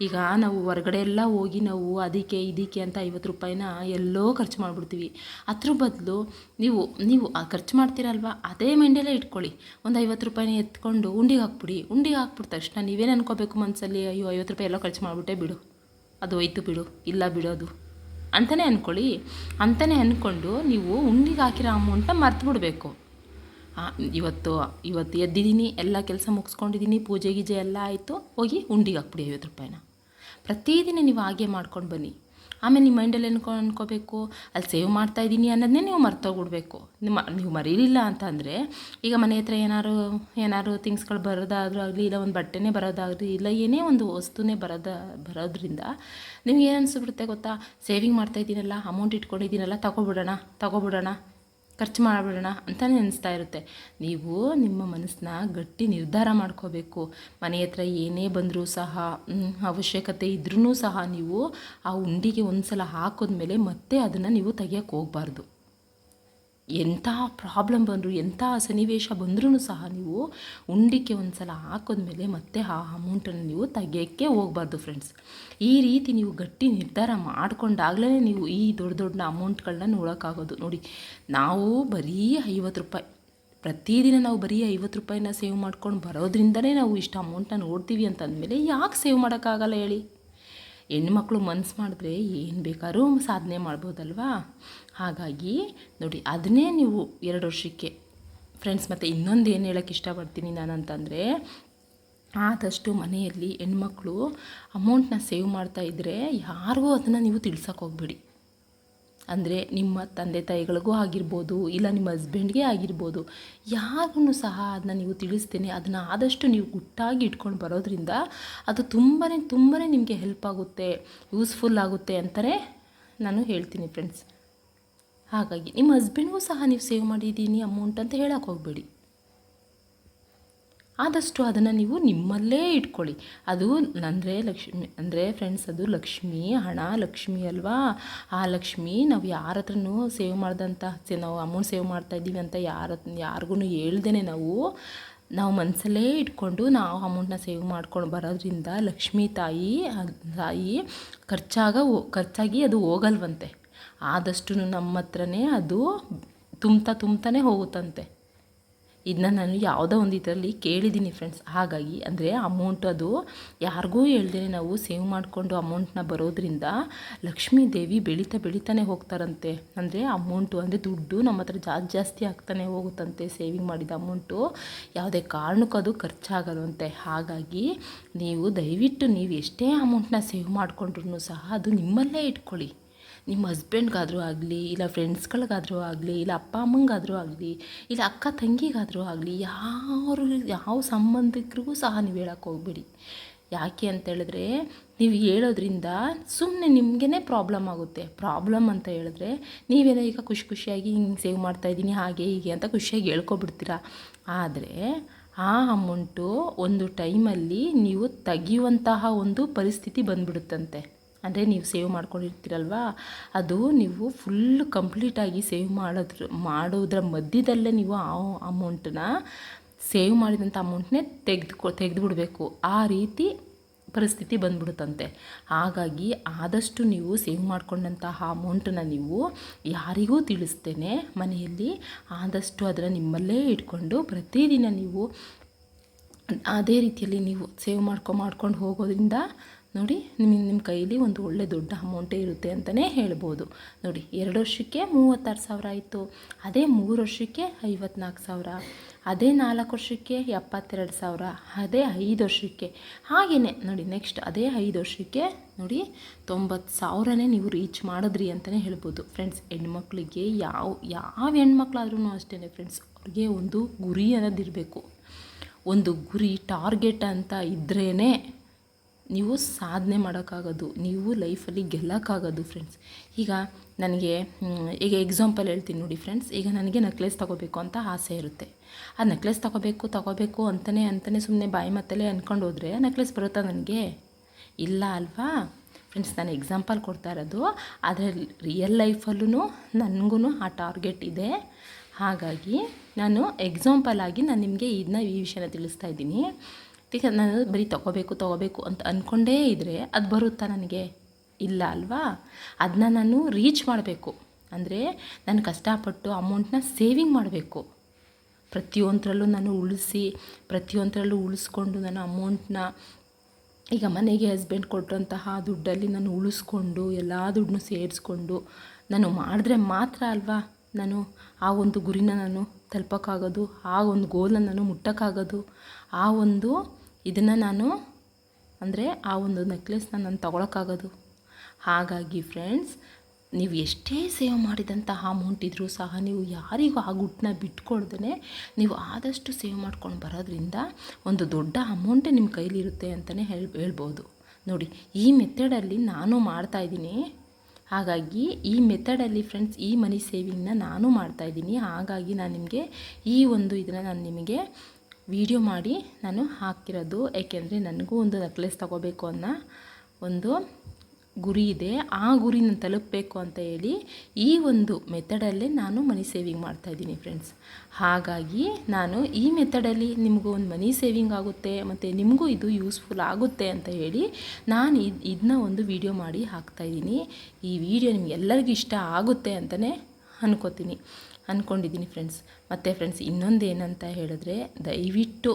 ಈಗ ನಾವು ಹೊರಗಡೆ ಎಲ್ಲ ಹೋಗಿ ನಾವು ಅದಕ್ಕೆ, ಇದಕ್ಕೆ ಅಂತ ಐವತ್ತು ರೂಪಾಯಿನ ಎಲ್ಲೋ ಖರ್ಚು ಮಾಡಿಬಿಡ್ತೀವಿ. ಅದ್ರ ಬದಲು ನೀವು ನೀವು ಖರ್ಚು ಮಾಡ್ತೀರಲ್ವ? ಅದೇ ಮೈಂಡಲ್ಲೇ ಇಟ್ಕೊಳ್ಳಿ. ಒಂದು ಐವತ್ತು ರೂಪಾಯಿನ ಎತ್ಕೊಂಡು ಉಂಡಿಗೆ ಹಾಕ್ಬಿಡಿ. ಉಂಡಿಗೆ ಹಾಕ್ಬಿಡ್ತ ತಕ್ಷಣ ನೀವೇನು ಅನ್ಕೋಬೇಕು ಮನಸ್ಸಲ್ಲಿ ಅಯ್ಯೋ, ಐವತ್ತು ರೂಪಾಯಿ ಎಲ್ಲ ಖರ್ಚು ಮಾಡಿಬಿಟ್ಟೆ ಬಿಡು. ಅದು ಹೋಯ್ತು ಬಿಡು. ಇಲ್ಲ ಬಿಡೋದು ಅಂತಲೇ ಅಂದ್ಕೊಳ್ಳಿ ಅಂತಲೇ ಅಂದ್ಕೊಂಡು ನೀವು ಉಂಡಿಗೆ ಹಾಕಿರೋ ಅಮೌಂಟನ್ನ ಮರ್ತು ಬಿಡಬೇಕು. ಇವತ್ತು ಇವತ್ತು ಎದ್ದಿದ್ದೀನಿ, ಎಲ್ಲ ಕೆಲಸ ಮುಗಿಸ್ಕೊಂಡಿದ್ದೀನಿ, ಪೂಜೆ ಗೀಜೆ ಎಲ್ಲ ಆಯಿತು, ಹೋಗಿ ಉಂಡಿಗೆ ಹಾಕ್ಬಿಡಿ ಐವತ್ತು ರೂಪಾಯಿನ. ಪ್ರತಿದಿನ ನೀವು ಹಾಗೆ ಮಾಡ್ಕೊಂಡು ಬನ್ನಿ. ಆಮೇಲೆ ನಿಮ್ಮ ಮೈಂಡಲ್ಲಿ ಅನ್ಕೊ ಅನ್ಕೋಬೇಕು ಅಲ್ಲಿ ಸೇವ್ ಮಾಡ್ತಾ ಇದ್ದೀನಿ ಅನ್ನೋದನ್ನೇ ನೀವು ಮರ್ತೋಗ್ಬಿಡ್ಬೇಕು. ನಿಮ್ಮ, ನೀವು ಮರೀಲಿಲ್ಲ ಅಂತಂದರೆ ಈಗ ಮನೆ ಹತ್ರ ಏನಾದ್ರು ಏನಾದ್ರು ಥಿಂಗ್ಸ್ಗಳು ಬರೋದಾದರೂ ಆಗಲಿ, ಇಲ್ಲ ಒಂದು ಬಟ್ಟೆನೇ ಬರೋದಾಗಲಿ ಇಲ್ಲ ಏನೇ ಒಂದು ವಸ್ತುನೇ ಬರೋದ, ಬರೋದ್ರಿಂದ ನಿಮ್ಗೆ ಏನು ಅನಿಸ್ಬಿಡುತ್ತೆ ಗೊತ್ತಾ? ಸೇವಿಂಗ್ ಮಾಡ್ತಾ ಇದ್ದೀನಲ್ಲ ಅಮೌಂಟ್ ಇಟ್ಕೊಂಡಿದ್ದೀನಲ್ಲ, ತಗೊಬಿಡೋಣ ತಗೊಬಿಡೋಣ. ಖರ್ಚು ಮಾಡಿಬಿಡೋಣ ಅಂತಲೇ ಅನಿಸ್ತಾ ಇರುತ್ತೆ. ನೀವು ನಿಮ್ಮ ಮನಸ್ಸನ್ನ ಗಟ್ಟಿ ನಿರ್ಧಾರ ಮಾಡ್ಕೋಬೇಕು. ಮನೆ ಹತ್ರ ಏನೇ ಬಂದರೂ ಸಹ ಅವಶ್ಯಕತೆ ಇದ್ರೂ ಸಹ ನೀವು ಆ ಉಂಡಿಗೆ ಒಂದು ಸಲ ಹಾಕಿದ್ಮೇಲೆ ಮತ್ತೆ ಅದನ್ನು ನೀವು ತೆಗಿಯೋಕೆ ಹೋಗಬಾರ್ದು. ಎಂಥ ಪ್ರಾಬ್ಲಮ್ ಬಂದರೂ, ಎಂಥ ಸನ್ನಿವೇಶ ಬಂದ್ರೂ ಸಹ ನೀವು ಉಂಡಿಕೆ ಒಂದು ಸಲ ಹಾಕಿದ್ಮೇಲೆ ಮತ್ತೆ ಆ ಅಮೌಂಟನ್ನು ನೀವು ತೆಗಿಯೋಕ್ಕೆ ಹೋಗಬಾರ್ದು ಫ್ರೆಂಡ್ಸ್ ಈ ರೀತಿ ನೀವು ಗಟ್ಟಿ ನಿರ್ಧಾರ ಮಾಡಿಕೊಂಡಾಗಲೇ ನೀವು ಈ ದೊಡ್ಡ ದೊಡ್ಡ ಅಮೌಂಟ್ಗಳನ್ನ ನೋಡೋಕ್ಕಾಗೋದು. ನೋಡಿ, ನಾವು ಬರೀ ಐವತ್ತು ರೂಪಾಯಿ, ಪ್ರತಿದಿನ ನಾವು ಬರೀ ಐವತ್ತು ರೂಪಾಯಿನ ಸೇವ್ ಮಾಡ್ಕೊಂಡು ಬರೋದ್ರಿಂದಲೇ ನಾವು ಇಷ್ಟು ಅಮೌಂಟನ್ನ ನೋಡ್ತೀವಿ ಅಂತಂದಮೇಲೆ ಯಾಕೆ ಸೇವ್ ಮಾಡೋಕ್ಕಾಗಲ್ಲ ಹೇಳಿ? ಹೆಣ್ಮಕ್ಳು ಮನ್ಸು ಮಾಡಿದ್ರೆ ಏನು ಬೇಕಾದ್ರೂ ಸಾಧನೆ ಮಾಡ್ಬೋದಲ್ವಾ? ಹಾಗಾಗಿ ನೋಡಿ, ಅದನ್ನೇ ನೀವು ಎರಡು ವರ್ಷಕ್ಕೆ ಫ್ರೆಂಡ್ಸ್ ಮತ್ತು ಇನ್ನೊಂದು ಏನು ಹೇಳೋಕ್ಕೆ ಇಷ್ಟಪಡ್ತೀನಿ ನಾನು ಅಂತಂದರೆ ಆದಷ್ಟು ಮನೆಯಲ್ಲಿ ಹೆಣ್ಮಕ್ಳು ಅಮೌಂಟ್ನ ಸೇವ್ ಮಾಡ್ತಾ ಇದ್ದರೆ ಯಾರಿಗೂ ಅದನ್ನು ನೀವು ತಿಳ್ಸೋಕೆ ಹೋಗ್ಬೇಡಿ. ಅಂದರೆ ನಿಮ್ಮ ತಂದೆ ತಾಯಿಗಳಿಗೂ ಆಗಿರ್ಬೋದು ಇಲ್ಲ ನಿಮ್ಮ ಹಸ್ಬೆಂಡ್ಗೆ ಆಗಿರ್ಬೋದು ಯಾರಿಗೂ ಸಹ ಅದನ್ನ ನೀವು ತಿಳಿಸ್ತೇನೆ, ಅದನ್ನು ಆದಷ್ಟು ನೀವು ಗುಟ್ಟಾಗಿ ಇಟ್ಕೊಂಡು ಬರೋದ್ರಿಂದ ಅದು ತುಂಬಾ ತುಂಬಾ ನಿಮಗೆ ಹೆಲ್ಪ್ ಆಗುತ್ತೆ ಯೂಸ್ಫುಲ್ ಆಗುತ್ತೆ ಅಂತಾರೆ ನಾನು ಹೇಳ್ತೀನಿ ಫ್ರೆಂಡ್ಸ್ ಹಾಗಾಗಿ ನಿಮ್ಮ ಹಸ್ಬೆಂಡ್ಗೂ ಸಹ ನೀವು ಸೇವ್ ಮಾಡಿದ್ದೀನಿ ಅಮೌಂಟ್ ಅಂತ ಹೇಳಕ್ಕೆ ಹೋಗಬೇಡಿ. ಆದಷ್ಟು ಅದನ್ನು ನೀವು ನಿಮ್ಮಲ್ಲೇ ಇಟ್ಕೊಳ್ಳಿ. ಅದು ಅಂದರೆ ಲಕ್ಷ್ಮಿ, ಅಂದರೆ ಫ್ರೆಂಡ್ಸ್ ಅದು ಲಕ್ಷ್ಮಿ, ಹಣ ಲಕ್ಷ್ಮಿ ಅಲ್ವಾ? ಆ ಲಕ್ಷ್ಮಿ ನಾವು ಯಾರ ಹತ್ರನೂ ಸೇವ್ ಮಾಡಿದಂಥ ನಾವು ಅಮೌಂಟ್ ಸೇವ್ ಮಾಡ್ತಾ ಇದ್ದೀವಿ ಅಂತ ಯಾರ ಯಾರಿಗೂ ಹೇಳ್ದೇ ನಾವು ನಾವು ಮನಸ್ಸಲ್ಲೇ ಇಟ್ಕೊಂಡು ನಾವು ಅಮೌಂಟ್ನ ಸೇವ್ ಮಾಡ್ಕೊಂಡು ಬರೋದ್ರಿಂದ ಲಕ್ಷ್ಮೀ ತಾಯಿ ತಾಯಿ ಖರ್ಚಾಗ ಖರ್ಚಾಗಿ ಅದು ಹೋಗಲ್ವಂತೆ. ಆದಷ್ಟು ನಮ್ಮ ಹತ್ರನೇ ಅದು ತುಂಬ್ತಾ ತುಂಬ್ತಾನೆ ಹೋಗುತ್ತಂತೆ. ಇದನ್ನ ನಾನು ಯಾವುದೋ ಒಂದು ಇದರಲ್ಲಿ ಕೇಳಿದ್ದೀನಿ ಫ್ರೆಂಡ್ಸ್ ಹಾಗಾಗಿ ಅಂದರೆ ಅಮೌಂಟ್ ಅದು ಯಾರಿಗೂ ಹೇಳ್ದೇ ನಾವು ಸೇವ್ ಮಾಡಿಕೊಂಡು ಅಮೌಂಟ್ನ ಬರೋದ್ರಿಂದ ಲಕ್ಷ್ಮೀ ದೇವಿ ಬೆಳೀತಾ ಬೆಳೀತಾನೆ ಹೋಗ್ತಾರಂತೆ. ಅಂದರೆ ಅಮೌಂಟು ಅಂದರೆ ದುಡ್ಡು ನಮ್ಮ ಹತ್ರ ಜಾಸ್ತಿ ಜಾಸ್ತಿ ಆಗ್ತಾನೆ ಹೋಗುತ್ತಂತೆ ಸೇವಿಂಗ್ ಮಾಡಿದ ಅಮೌಂಟು ಯಾವುದೇ ಕಾರಣಕ್ಕೂ ಅದು ಖರ್ಚಾಗಲ್ವಂತೆ ಹಾಗಾಗಿ ನೀವು ದಯವಿಟ್ಟು ನೀವು ಎಷ್ಟೇ ಅಮೌಂಟ್ನ ಸೇವ್ ಮಾಡಿಕೊಂಡ್ರು ಸಹ ಅದು ನಿಮ್ಮಲ್ಲೇ ಇಟ್ಕೊಳ್ಳಿ. ನಿಮ್ಮ ಹಸ್ಬೆಂಡ್ಗಾದರೂ ಆಗಲಿ, ಇಲ್ಲ ಫ್ರೆಂಡ್ಸ್ಗಳಿಗಾದರೂ ಆಗಲಿ, ಇಲ್ಲ ಅಪ್ಪ ಅಮ್ಮಂಗಾದರೂ ಆಗಲಿ, ಇಲ್ಲ ಅಕ್ಕ ತಂಗಿಗಾದರೂ ಆಗಲಿ, ಯಾರು, ಯಾವ ಸಂಬಂಧಿಕರಿಗೂ ಸಹ ನೀವು ಹೇಳಕ್ಕೆ ಹೋಗ್ಬೇಡಿ. ಯಾಕೆ ಅಂತೇಳಿದ್ರೆ ನೀವು ಹೇಳೋದ್ರಿಂದ ಸುಮ್ಮನೆ ನಿಮಗೇ ಪ್ರಾಬ್ಲಮ್ ಆಗುತ್ತೆ. ಪ್ರಾಬ್ಲಮ್ ಅಂತ ಹೇಳಿದ್ರೆ ನೀವೇನೋ ಈಗ ಖುಷಿ ಖುಷಿಯಾಗಿ ಹಿಂಗೆ ಸೇವ್ ಮಾಡ್ತಾಯಿದ್ದೀನಿ ಹಾಗೆ ಹೀಗೆ ಅಂತ ಖುಷಿಯಾಗಿ ಹೇಳ್ಕೊಬಿಡ್ತೀರ? ಆದರೆ ಆ ಅಮೌಂಟು ಒಂದು ಟೈಮಲ್ಲಿ ನೀವು ತೆಗೆಯುವಂತಹ ಒಂದು ಪರಿಸ್ಥಿತಿ ಬಂದ್ಬಿಡುತ್ತಂತೆ. ಅಂದರೆ ನೀವು ಸೇವ್ ಮಾಡ್ಕೊಂಡಿರ್ತೀರಲ್ವಾ? ಅದು ನೀವು ಫುಲ್ ಕಂಪ್ಲೀಟಾಗಿ ಸೇವ್ ಮಾಡೋದ್ರ ಮಾಡೋದ್ರ ಮಧ್ಯದಲ್ಲೇ ನೀವು ಆ ಅಮೌಂಟನ್ನ ಸೇವ್ ಮಾಡಿದಂಥ ಅಮೌಂಟ್ನೇ ತೆಗೆದುಕೊ, ತೆಗೆದುಬಿಡಬೇಕು. ಆ ರೀತಿ ಪರಿಸ್ಥಿತಿ ಬಂದ್ಬಿಡುತ್ತಂತೆ. ಹಾಗಾಗಿ ಆದಷ್ಟು ನೀವು ಸೇವ್ ಮಾಡ್ಕೊಂಡಂತಹ ಅಮೌಂಟನ್ನು ನೀವು ಯಾರಿಗೂ ತಿಳಿಸ್ತೇನೆ ಮನೆಯಲ್ಲಿ. ಆದಷ್ಟು ಅದನ್ನು ನಿಮ್ಮಲ್ಲೇ ಇಟ್ಕೊಂಡು ಪ್ರತಿದಿನ ನೀವು ಅದೇ ರೀತಿಯಲ್ಲಿ ನೀವು ಸೇವ್ ಮಾಡ್ಕೊ, ಮಾಡ್ಕೊಂಡು ಹೋಗೋದ್ರಿಂದ ನೋಡಿ ನಿಮ್ಮ ನಿಮ್ಮ ಕೈಲಿ ಒಂದು ಒಳ್ಳೆ ದೊಡ್ಡ ಅಮೌಂಟೇ ಇರುತ್ತೆ ಅಂತಲೇ ಹೇಳ್ಬೋದು. ನೋಡಿ, ಎರಡು ವರ್ಷಕ್ಕೆ ಮೂವತ್ತಾರು ಸಾವಿರ ಆಯಿತು, ಅದೇ ಮೂರು ವರ್ಷಕ್ಕೆ ಐವತ್ನಾಲ್ಕು ಸಾವಿರ, ಅದೇ ನಾಲ್ಕು ವರ್ಷಕ್ಕೆ ಎಪ್ಪತ್ತೆರಡು ಸಾವಿರ, ಅದೇ ಐದು ವರ್ಷಕ್ಕೆ. ಹಾಗೆಯೇ ನೋಡಿ ನೆಕ್ಸ್ಟ್ ಅದೇ ಐದು ವರ್ಷಕ್ಕೆ, ನೋಡಿ, ತೊಂಬತ್ತು ಸಾವಿರನೇ ನೀವು ರೀಚ್ ಮಾಡಿದ್ರಿ ಅಂತಲೇ ಹೇಳ್ಬೋದು. ಫ್ರೆಂಡ್ಸ್ ಹೆಣ್ಮಕ್ಳಿಗೆ ಯಾವ ಯಾವ ಹೆಣ್ಮಕ್ಳಾದ್ರೂ ಅಷ್ಟೇ ಫ್ರೆಂಡ್ಸ್ ಅವ್ರಿಗೆ ಒಂದು ಗುರಿ ಅನ್ನೋದಿರಬೇಕು. ಒಂದು ಗುರಿ ಟಾರ್ಗೆಟ್ ಅಂತ ಇದ್ರೇ ನೀವು ಸಾಧನೆ ಮಾಡೋಕ್ಕಾಗೋದು, ನೀವು ಲೈಫಲ್ಲಿ ಗೆಲ್ಲಕ್ಕಾಗೋದು ಫ್ರೆಂಡ್ಸ್ ಈಗ ನನಗೆ ಈಗ ಎಕ್ಸಾಂಪಲ್ ಹೇಳ್ತೀನಿ ನೋಡಿ ಫ್ರೆಂಡ್ಸ್ ಈಗ ನನಗೆ ನೆಕ್ಲೆಸ್ ತೊಗೋಬೇಕು ಅಂತ ಆಸೆ ಇರುತ್ತೆ. ಆ ನೆಕ್ಲೆಸ್ ತೊಗೋಬೇಕು ತೊಗೋಬೇಕು ಅಂತಲೇ ಅಂತಲೇ ಸುಮ್ಮನೆ ಬಾಯಿ ಮತ್ತಲೇ ಅಂದ್ಕೊಂಡು ಹೋದರೆ ನೆಕ್ಲೆಸ್ ಬರುತ್ತಾ ನನಗೆ? ಇಲ್ಲ ಅಲ್ವಾ? ಫ್ರೆಂಡ್ಸ್ ನಾನು ಎಕ್ಸಾಂಪಲ್ ಕೊಡ್ತಾ ಇರೋದು. ಆದರೆ ರಿಯಲ್ ಲೈಫಲ್ಲೂ ನನಗೂ ಆ ಟಾರ್ಗೆಟ್ ಇದೆ. ಹಾಗಾಗಿ ನಾನು ಎಕ್ಸಾಂಪಲ್ ಆಗಿ ನಾನು ನಿಮಗೆ ಇದನ್ನ ಈ ವಿಷಯನ ತಿಳಿಸ್ತಾ ಇದ್ದೀನಿ. ಈಗ ನಾನು ಬರೀ ತೊಗೋಬೇಕು ತೊಗೋಬೇಕು ಅಂತ ಅಂದ್ಕೊಂಡೇ ಇದ್ದರೆ ಅದು ಬರುತ್ತಾ ನನಗೆ? ಇಲ್ಲ ಅಲ್ವಾ? ಅದನ್ನ ನಾನು ರೀಚ್ ಮಾಡಬೇಕು. ಅಂದರೆ ನಾನು ಕಷ್ಟಪಟ್ಟು ಅಮೌಂಟ್ನ ಸೇವಿಂಗ್ ಮಾಡಬೇಕು. ಪ್ರತಿಯೊಂದರಲ್ಲೂ ನಾನು ಉಳಿಸಿ, ಪ್ರತಿಯೊಂದರಲ್ಲೂ ಉಳಿಸ್ಕೊಂಡು ನಾನು ಅಮೌಂಟ್ನ ಈಗ ಮನೆಗೆ ಹಸ್ಬೆಂಡ್ ಕೊಟ್ಟಂತಹ ದುಡ್ಡಲ್ಲಿ ನಾನು ಉಳಿಸ್ಕೊಂಡು, ಎಲ್ಲ ದುಡ್ಡನ್ನು ಸೇರಿಸ್ಕೊಂಡು ನಾನು ಮಾಡಿದ್ರೆ ಮಾತ್ರ ಅಲ್ವಾ? ನಾನು ಆ ಒಂದು ಗುರಿನ ನಾನು ತಲುಪೋಕ್ಕಾಗೋದು, ಆ ಒಂದು ಗೋಲನ್ನು ನಾನು ಮುಟ್ಟೋಕ್ಕಾಗೋದು, ಆ ಒಂದು ಇದನ್ನು ನಾನು ಅಂದರೆ ಆ ಒಂದು ನೆಕ್ಲೆಸ್ನ ನಾನು ತಗೊಳಕ್ಕಾಗೋದು. ಹಾಗಾಗಿ ಫ್ರೆಂಡ್ಸ್ ನೀವು ಎಷ್ಟೇ ಸೇವ್ ಮಾಡಿದಂತಹ ಅಮೌಂಟ್ ಇದ್ದರೂ ಸಹ ನೀವು ಯಾರಿಗೂ ಆ ಗುಟ್ಟನ್ನ ಬಿಟ್ಕೊಳ್ದೇ ನೀವು ಆದಷ್ಟು ಸೇವ್ ಮಾಡ್ಕೊಂಡು ಬರೋದ್ರಿಂದ ಒಂದು ದೊಡ್ಡ ಅಮೌಂಟೇ ನಿಮ್ಮ ಕೈಲಿರುತ್ತೆ ಅಂತಲೇ ಹೇಳಿ, ಹೇಳ್ಬೋದು. ನೋಡಿ, ಈ ಮೆಥಡಲ್ಲಿ ನಾನು ಮಾಡ್ತಾಯಿದ್ದೀನಿ ಹಾಗಾಗಿ ಈ ಮೆಥಡಲ್ಲಿ ಫ್ರೆಂಡ್ಸ್ ಈ ಮನಿ ಸೇವಿಂಗ್ನ ನಾನು ಮಾಡ್ತಾಯಿದ್ದೀನಿ ಹಾಗಾಗಿ ನಾನು ನಿಮಗೆ ಈ ಒಂದು ಇದನ್ನು ನಾನು ನಿಮಗೆ ವಿಡಿಯೋ ಮಾಡಿ ನಾನು ಹಾಕಿರೋದು. ಏಕೆಂದರೆ ನನಗೂ ಒಂದು ನೆಕ್ಲೆಸ್ ತಗೋಬೇಕು ಅನ್ನೋ ಒಂದು ಗುರಿ ಇದೆ. ಆ ಗುರಿ ನಾನು ತಲುಪಬೇಕು ಅಂತ ಹೇಳಿ ಈ ಒಂದು ಮೆಥಡಲ್ಲೇ ನಾನು ಮನಿ ಸೇವಿಂಗ್ ಮಾಡ್ತಾಯಿದ್ದೀನಿ ಫ್ರೆಂಡ್ಸ್. ಹಾಗಾಗಿ ನಾನು ಈ ಮೆಥಡಲ್ಲಿ ನಿಮಗೂ ಒಂದು ಮನಿ ಸೇವಿಂಗ್ ಆಗುತ್ತೆ, ಮತ್ತು ನಿಮಗೂ ಇದು ಯೂಸ್ಫುಲ್ ಆಗುತ್ತೆ ಅಂತ ಹೇಳಿ ನಾನು ಇದು ಇದನ್ನ ಒಂದು ವಿಡಿಯೋ ಮಾಡಿ ಹಾಕ್ತಾಯಿದ್ದೀನಿ ಈ ವಿಡಿಯೋ ನಿಮಗೆಲ್ಲರಿಗೂ ಇಷ್ಟ ಆಗುತ್ತೆ ಅಂತಲೇ ಅನ್ಕೋತೀನಿ. ಅಂದ್ಕೊಂಡಿದ್ದೀನಿ ಫ್ರೆಂಡ್ಸ್ ಮತ್ತು ಫ್ರೆಂಡ್ಸ್ ಇನ್ನೊಂದು ಏನಂತ ಹೇಳಿದ್ರೆ, ದಯವಿಟ್ಟು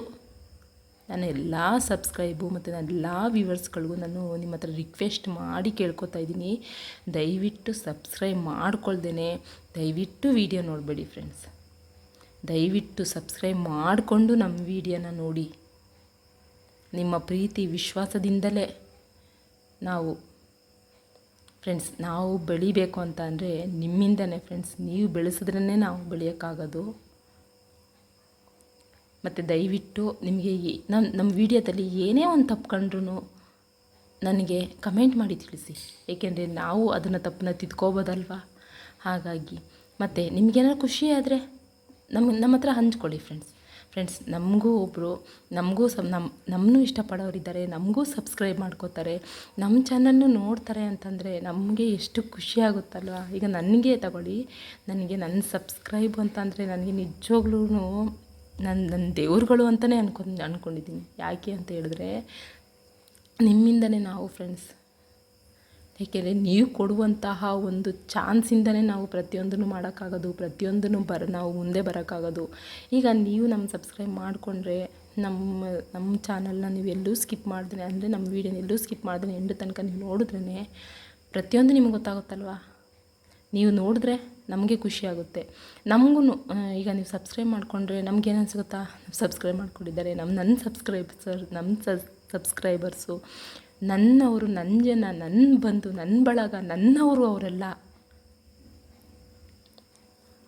ನಾನು ಎಲ್ಲ ಸಬ್ಸ್ಕ್ರೈಬು ಮತ್ತು ನನ್ನ ಎಲ್ಲ ವ್ಯೂವರ್ಸ್ಗಳಿಗೂ ನಾನು ನಿಮ್ಮ ಹತ್ರ ರಿಕ್ವೆಸ್ಟ್ ಮಾಡಿ ಕೇಳ್ಕೊತಾ ಇದ್ದೀನಿ. ದಯವಿಟ್ಟು ಸಬ್ಸ್ಕ್ರೈಬ್ ಮಾಡ್ಕೊಳ್ದೇ ದಯವಿಟ್ಟು ವೀಡಿಯೋ ನೋಡಬೇಡಿ ಫ್ರೆಂಡ್ಸ್ ದಯವಿಟ್ಟು ಸಬ್ಸ್ಕ್ರೈಬ್ ಮಾಡಿಕೊಂಡು ನಮ್ಮ ವೀಡಿಯೋನ ನೋಡಿ. ನಿಮ್ಮ ಪ್ರೀತಿ, ವಿಶ್ವಾಸದಿಂದಲೇ ನಾವು ಫ್ರೆಂಡ್ಸ್ ನಾವು ಬೆಳಿಬೇಕು ಅಂತ ಅಂದರೆ ನಿಮ್ಮಿಂದನೇ ಫ್ರೆಂಡ್ಸ್ ನೀವು ಬೆಳೆಸಿದ್ರೇ ನಾವು ಬೆಳೆಯೋಕ್ಕಾಗೋದು. ಮತ್ತು ದಯವಿಟ್ಟು ನಿಮಗೆ ನಮ್ಮ ನಮ್ಮ ವೀಡಿಯೋದಲ್ಲಿ ಏನೇ ಒಂದು ತಪ್ಪು ನನಗೆ ಕಮೆಂಟ್ ಮಾಡಿ ತಿಳಿಸಿ. ಏಕೆಂದರೆ ನಾವು ಅದನ್ನು ತಪ್ಪನ್ನ ತಿದ್ಕೋಬೋದಲ್ವಾ? ಹಾಗಾಗಿ, ಮತ್ತು ನಿಮಗೇನಾದ್ರು ಖುಷಿ ಆದರೆ ನಮ್ಮ ನಮ್ಮ ಹತ್ರ ಹಂಚ್ಕೊಳ್ಳಿ ಫ್ರೆಂಡ್ಸ್ ಫ್ರೆಂಡ್ಸ್ ನಮಗೂ ಒಬ್ಬರು ನಮಗೂ ಸಬ್ ನಮ್ಮ ನಮ್ಮನ್ನು ಇಷ್ಟಪಡೋರಿದ್ದಾರೆ, ನಮಗೂ ಸಬ್ಸ್ಕ್ರೈಬ್ ಮಾಡ್ಕೋತಾರೆ ನಮ್ಮ ಚಾನಲ್ನು ನೋಡ್ತಾರೆ ಅಂತಂದರೆ ನಮಗೆ ಎಷ್ಟು ಖುಷಿ ಆಗುತ್ತಲ್ವ? ಈಗ ನನಗೆ ತಗೊಳ್ಳಿ, ನನಗೆ ನನ್ನ ಸಬ್ಸ್ಕ್ರೈಬ್ ಅಂತಂದರೆ ನನಗೆ ನಿಜವಾಗ್ಲೂ ನನ್ನ ನನ್ನ ದೇವ್ರುಗಳು ಅಂತಲೇ ಅನ್ಕೊಂಡು ಅಂದ್ಕೊಂಡಿದ್ದೀನಿ ಯಾಕೆ ಅಂತ ಹೇಳಿದ್ರೆ ನಿಮ್ಮಿಂದಲೇ ನಾವು ಫ್ರೆಂಡ್ಸ್ ಏಕೆಂದರೆ ನೀವು ಕೊಡುವಂತಹ ಒಂದು ಚಾನ್ಸಿಂದನೇ ನಾವು ಪ್ರತಿಯೊಂದನ್ನು ಮಾಡೋಕ್ಕಾಗೋದು, ಪ್ರತಿಯೊಂದನ್ನು ಬರ ನಾವು ಮುಂದೆ ಬರೋಕ್ಕಾಗೋದು. ಈಗ ನೀವು ನಮ್ಮ ಸಬ್ಸ್ಕ್ರೈಬ್ ಮಾಡಿಕೊಂಡ್ರೆ ನಮ್ಮ ನಮ್ಮ ಚಾನಲ್ನ ನೀವು ಎಲ್ಲೂ ಸ್ಕಿಪ್ ಮಾಡಿದ್ರೆ, ಅಂದರೆ ನಮ್ಮ ವೀಡಿಯೋನ ಎಲ್ಲೂ ಸ್ಕಿಪ್ ಮಾಡಿದ್ರೆ ಎಂಡು ತನಕ ನೀವು ನೋಡಿದ್ರೇ ಪ್ರತಿಯೊಂದು ನಿಮ್ಗೆ ಗೊತ್ತಾಗುತ್ತಲ್ವಾ? ನೀವು ನೋಡಿದ್ರೆ ನಮಗೆ ಖುಷಿ ಆಗುತ್ತೆ. ನಮಗೂ ಈಗ ನೀವು ಸಬ್ಸ್ಕ್ರೈಬ್ ಮಾಡಿಕೊಂಡ್ರೆ ನಮ್ಗೇನು ಅನ್ಸುತ್ತಾ? ಸಬ್ಸ್ಕ್ರೈಬ್ ಮಾಡ್ಕೊಂಡಿದ್ದಾರೆ. ನಮ್ಮ, ನನ್ನ ಸಬ್ಸ್ಕ್ರೈಬರ್ಸರ್ ನಮ್ಮ ಸಬ್ಸ್ಕ್ರೈಬರ್ಸು. ನನ್ನವರು ನನ್ನ ಜನ ನನ್ನ ಬಂಧು ನನ್ನ ಬಳಗ, ನನ್ನವರು ಅವರೆಲ್ಲ.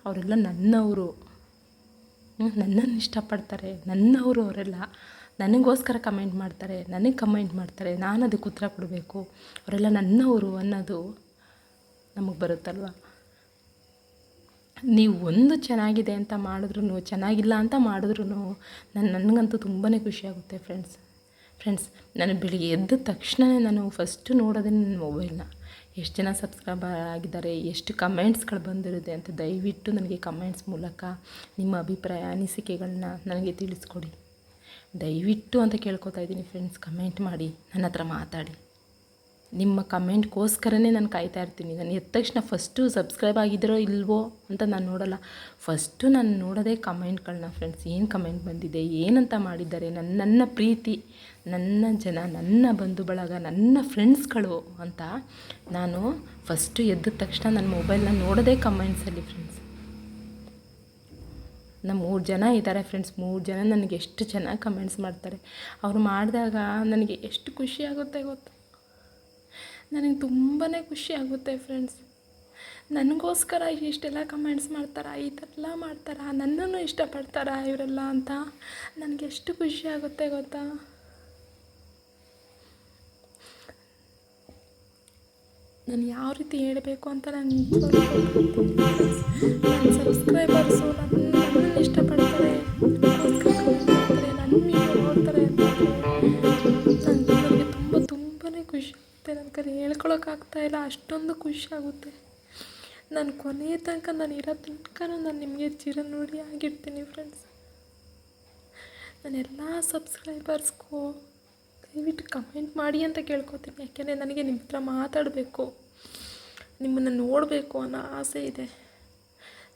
ಅವರೆಲ್ಲ ನನ್ನವರು. ನನ್ನನ್ನು ಇಷ್ಟಪಡ್ತಾರೆ. ನನ್ನವರು ಅವರೆಲ್ಲ. ನನಗೋಸ್ಕರ ಕಮೆಂಟ್ ಮಾಡ್ತಾರೆ. ನನಗೆ ಕಮೆಂಟ್ ಮಾಡ್ತಾರೆ. ನಾನು ಅದಕ್ಕೆ ಉತ್ತರ ಕೊಡಬೇಕು. ಅವರೆಲ್ಲ ನನ್ನವರು ಅನ್ನೋದು ನಮಗೆ ಬರುತ್ತಲ್ವ? ನೀವು ಒಂದು ಚೆನ್ನಾಗಿದೆ ಅಂತ ಮಾಡಿದ್ರು ಚೆನ್ನಾಗಿಲ್ಲ ಅಂತ ಮಾಡಿದ್ರು ನನ್ನ ನನಗಂತೂ ತುಂಬಾ ಖುಷಿಯಾಗುತ್ತೆ ಫ್ರೆಂಡ್ಸ್ ಫ್ರೆಂಡ್ಸ್ ನಾನು ಬೆಳಿಗ್ಗೆ ಎದ್ದ ತಕ್ಷಣವೇ ನಾನು ಫಸ್ಟು ನೋಡೋದೇ ನನ್ನ ಮೊಬೈಲ್ನ ಎಷ್ಟು ಜನ ಸಬ್ಸ್ಕ್ರೈಬರ್ ಆಗಿದ್ದಾರೆ, ಎಷ್ಟು ಕಮೆಂಟ್ಸ್ಗಳು ಬಂದಿರುತ್ತೆ ಅಂತ ದಯವಿಟ್ಟು ನನಗೆ ಕಮೆಂಟ್ಸ್ ಮೂಲಕ ನಿಮ್ಮ ಅಭಿಪ್ರಾಯ, ಅನಿಸಿಕೆಗಳನ್ನ ನನಗೆ ತಿಳಿಸ್ಕೊಡಿ. ದಯವಿಟ್ಟು ಅಂತ ಕೇಳ್ಕೊತಾ ಇದ್ದೀನಿ ಫ್ರೆಂಡ್ಸ್ ಕಮೆಂಟ್ ಮಾಡಿ, ನನ್ನ ಹತ್ರ ಮಾತಾಡಿ. ನಿಮ್ಮ ಕಮೆಂಟ್ಗೋಸ್ಕರನೇ ನಾನು ಕಾಯ್ತಾ ಇರ್ತೀನಿ. ನಾನು ಎದ್ದ ತಕ್ಷಣ ಫಸ್ಟು ಸಬ್ಸ್ಕ್ರೈಬ್ ಆಗಿದ್ದೀರೋ ಇಲ್ವೋ ಅಂತ ನಾನು ನೋಡೋಲ್ಲ. ಫಸ್ಟು ನಾನು ನೋಡೋದೇ ಕಮೆಂಟ್ಗಳನ್ನ ಫ್ರೆಂಡ್ಸ್ ಏನು ಕಮೆಂಟ್ ಬಂದಿದೆ, ಏನಂತ ಮಾಡಿದ್ದಾರೆ ನನ್ನ ನನ್ನ ಪ್ರೀತಿ, ನನ್ನ ಜನ, ನನ್ನ ಬಂಧು ಬಳಗ ನನ್ನ ಫ್ರೆಂಡ್ಸ್ಗಳು ಅಂತ ನಾನು ಫಸ್ಟು ಎದ್ದ ತಕ್ಷಣ ನನ್ನ ಮೊಬೈಲ್ನ ನೋಡೋದೇ ಕಮೆಂಟ್ಸಲ್ಲಿ ಫ್ರೆಂಡ್ಸ್ ನಮ್ಮ ಮೂರು ಜನ ಇದ್ದಾರೆ ಫ್ರೆಂಡ್ಸ್ ಮೂರು ಜನ ನನಗೆ ಎಷ್ಟು ಚೆನ್ನಾಗಿ ಕಮೆಂಟ್ಸ್ ಮಾಡ್ತಾರೆ. ಅವ್ರು ಮಾಡಿದಾಗ ನನಗೆ ಎಷ್ಟು ಖುಷಿ ಆಗುತ್ತೆ ಗೊತ್ತಾ? ನನಗೆ ತುಂಬಾ ಖುಷಿ ಆಗುತ್ತೆ ಫ್ರೆಂಡ್ಸ್ ನನಗೋಸ್ಕರ ಇಷ್ಟೆಲ್ಲ ಕಮೆಂಟ್ಸ್ ಮಾಡ್ತಾರಾ, ಈ ಥರ ಎಲ್ಲ ಮಾಡ್ತಾರೆ, ನನ್ನನ್ನು ಇಷ್ಟಪಡ್ತಾರಾ ಇವರೆಲ್ಲ ಅಂತ ನನಗೆ ಎಷ್ಟು ಖುಷಿ ಆಗುತ್ತೆ ಗೊತ್ತಾ? ನಾನು ಯಾವ ರೀತಿ ಹೇಳಬೇಕು ಅಂತ ನಾನು ನನ್ನ ಸಬ್ಸ್ಕ್ರೈಬರ್ಸು ನನ್ನ ನನ್ನನ್ನು ಇಷ್ಟಪಡ್ತಾರೆ. ಇಲ್ಲ, ಅಷ್ಟೊಂದು ಖುಷಿಯಾಗುತ್ತೆ ನಾನು ಕೊನೆಯ ತನಕ ನಾನು ಇರೋ ತನಕ ನಾನು ನಿಮಗೆ ಚಿರನುಡಿ ಆಗಿರ್ತೀನಿ ಫ್ರೆಂಡ್ಸ್ ನಾನು ಎಲ್ಲ ಸಬ್ಸ್ಕ್ರೈಬರ್ಸ್ಗೂ ದಯವಿಟ್ಟು ಕಮೆಂಟ್ ಮಾಡಿ ಅಂತ ಕೇಳ್ಕೊತೀನಿ, ಯಾಕೆಂದರೆ ನನಗೆ ನಿಮ್ಮ ಹತ್ರ ಮಾತಾಡಬೇಕು, ನಿಮ್ಮನ್ನು ನೋಡಬೇಕು ಅನ್ನೋ ಆಸೆ ಇದೆ.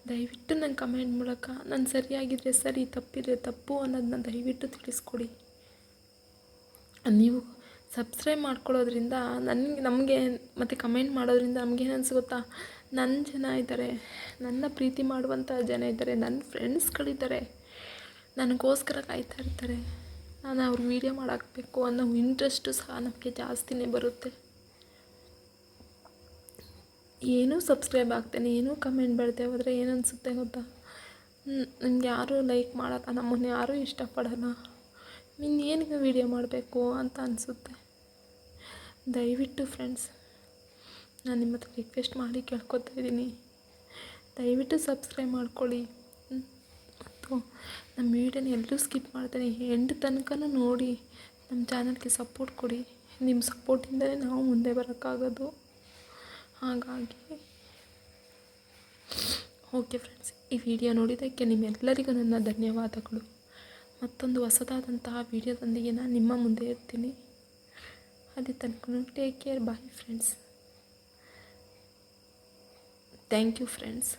ದಯವಿಟ್ಟು ನನ್ನ ಕಮೆಂಟ್ ಮೂಲಕ ನಾನು ಸರಿಯಾಗಿದ್ದರೆ ಸರಿ, ತಪ್ಪಿದರೆ ತಪ್ಪು ಅನ್ನೋದನ್ನ ದಯವಿಟ್ಟು ತಿಳಿಸ್ಕೊಡಿ. ನೀವು ಸಬ್ಸ್ಕ್ರೈಬ್ ಮಾಡ್ಕೊಳ್ಳೋದ್ರಿಂದ ನನಗೆ ನಮಗೆ ಮತ್ತು ಕಮೆಂಟ್ ಮಾಡೋದ್ರಿಂದ ನಮಗೇನು ಅನ್ಸುತ್ತಾ? ನನ್ನ ಜನ ಇದ್ದಾರೆ, ನನ್ನ ಪ್ರೀತಿ ಮಾಡುವಂಥ ಜನ ಇದ್ದಾರೆ ನನ್ನ ಫ್ರೆಂಡ್ಸ್ಗಳಿದ್ದಾರೆ ನನಗೋಸ್ಕರ ಕಾಯ್ತಾ ಇರ್ತಾರೆ. ನಾನು ಅವ್ರ ವೀಡಿಯೋ ಮಾಡಾಕಬೇಕು ಅನ್ನೋ ಇಂಟ್ರೆಸ್ಟು ಸಹ ನಮಗೆ ಜಾಸ್ತಿನೇ ಬರುತ್ತೆ. ಏನೂ ಸಬ್ಸ್ಕ್ರೈಬ್ ಆಗ್ತೇನೆ, ಏನೂ ಕಮೆಂಟ್ ಬರುತ್ತೆ ಹೋದರೆ ಏನು ಅನಿಸುತ್ತೆ ಗೊತ್ತಾ? ನನಗೆ ಯಾರೂ ಲೈಕ್ ಮಾಡೋಲ್ಲ, ನಮ್ಮನ್ನು ಯಾರೂ ಇಷ್ಟಪಡೋಲ್ಲ. ಇನ್ನೇನಿಗೆ ವೀಡಿಯೋ ಮಾಡಬೇಕು ಅಂತ ಅನಿಸುತ್ತೆ? ದಯವಿಟ್ಟು ಫ್ರೆಂಡ್ಸ್ ನಾನು ನಿಮ್ಮ ಹತ್ರ ರಿಕ್ವೆಸ್ಟ್ ಮಾಡಿ ಕೇಳ್ಕೊತಾ ಇದ್ದೀನಿ. ದಯವಿಟ್ಟು ಸಬ್ಸ್ಕ್ರೈಬ್ ಮಾಡ್ಕೊಳ್ಳಿ. ಮತ್ತು ನಮ್ಮ ವೀಡಿಯೋನ ಎಲ್ಲರೂ ಸ್ಕಿಪ್ ಮಾಡ್ತೇನೆ ಎಂಡ್ ತನಕ ನೋಡಿ ನಮ್ಮ ಚಾನಲ್ಗೆ ಸಪೋರ್ಟ್ ಕೊಡಿ. ನಿಮ್ಮ ಸಪೋರ್ಟಿಂದಲೇ ನಾವು ಮುಂದೆ ಬರೋಕ್ಕಾಗೋದು. ಹಾಗಾಗಿ ಓಕೆ ಫ್ರೆಂಡ್ಸ್ ಈ ವಿಡಿಯೋ ನೋಡಿದ್ದಕ್ಕೆ ನಿಮ್ಮೆಲ್ಲರಿಗೂ ನನ್ನ ಧನ್ಯವಾದಗಳು. ಮತ್ತೊಂದು ಹೊಸದಾದಂತಹ ವಿಡಿಯೋದೊಂದಿಗೆ ನಾನು ನಿಮ್ಮ ಮುಂದೆ ಇರ್ತೀನಿ. ಅಲ್ಲಿ ತನಕ take care bye friends thank you friends